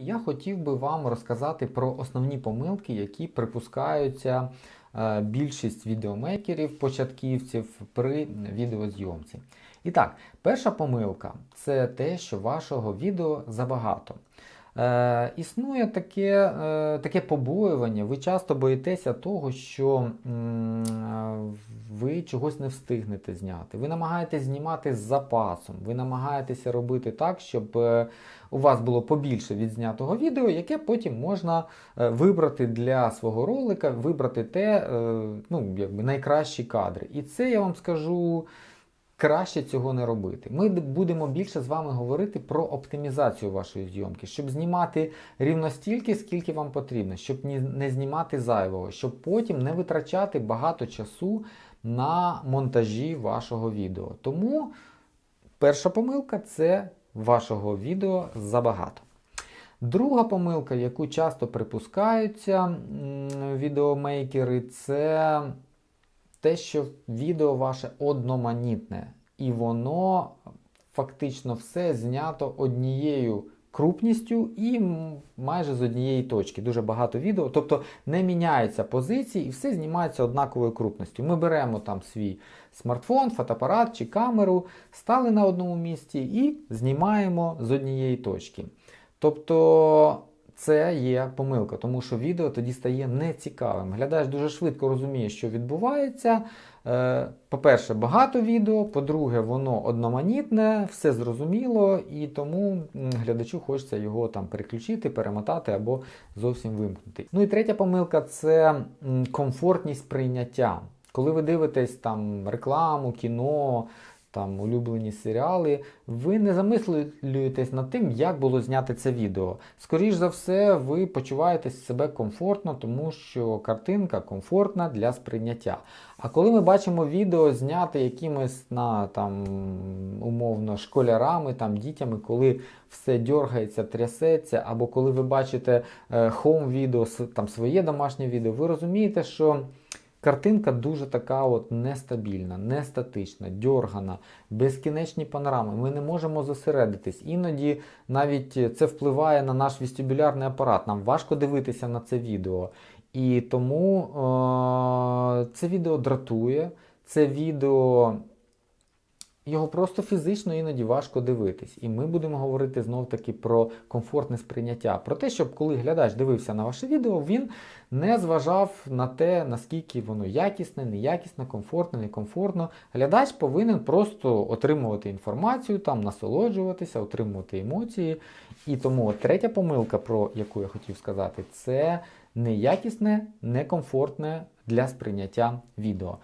Я хотів би вам розказати про основні помилки, які припускаються е, більшість відеомейкерів, початківців при відеозйомці. І так, перша помилка це те, що вашого відео забагато. Е, існує таке, е, таке побоювання, ви часто боїтеся того, що м, ви чогось не встигнете зняти. Ви намагаєтесь знімати з запасом, ви намагаєтеся робити так, щоб е, у вас було побільше відзнятого відео, яке потім можна е, вибрати для свого ролика, вибрати те, е, ну, якби найкращі кадри. І це я вам скажу. Краще цього не робити. Ми будемо більше з вами говорити про оптимізацію вашої зйомки, щоб знімати рівно стільки, скільки вам потрібно, щоб не знімати зайвого, щоб потім не витрачати багато часу на монтажі вашого відео. Тому перша помилка це вашого відео забагато. Друга помилка, яку часто припускаються відеомейкери, це те, що відео ваше одноманітне, і воно фактично все знято однією крупністю і майже з однієї точки. Дуже багато відео, тобто не міняються позиції і все знімається однаковою крупністю. Ми беремо там свій смартфон, фотоапарат чи камеру, стали на одному місці і знімаємо з однієї точки. Тобто це є помилка, тому що відео тоді стає нецікавим. Глядач дуже швидко розуміє, що відбувається. Е, По-перше, багато відео, по-друге, воно одноманітне, все зрозуміло, і тому глядачу хочеться його там переключити, перемотати або зовсім вимкнути. Ну і третя помилка це комфортність прийняття. Коли ви дивитесь там рекламу, кіно, там улюблені серіали, ви не замислюєтесь над тим, як було зняти це відео. Скоріш за все, ви почуваєте себе комфортно, тому що картинка комфортна для сприйняття. А коли ми бачимо відео зняте якимось на там умовно школярами, там дітями, коли все дергається, трясеться, або коли ви бачите хоум відео, там своє домашнє відео, ви розумієте, що Картинка дуже така от нестабільна, нестатична, дьоргана, безкінечні панорами. Ми не можемо зосередитись. Іноді навіть це впливає на наш вестибулярний апарат. Нам важко дивитися на це відео. І тому е- це відео дратує, це відео. Його просто фізично іноді важко дивитись. І ми будемо говорити знов таки про комфортне сприйняття. Про те, щоб коли глядач дивився на ваше відео, він не зважав на те, наскільки воно якісне, неякісне, комфортне, некомфортно. Глядач повинен просто отримувати інформацію, там насолоджуватися, отримувати емоції. І тому третя помилка, про яку я хотів сказати, це неякісне, некомфортне для сприйняття відео.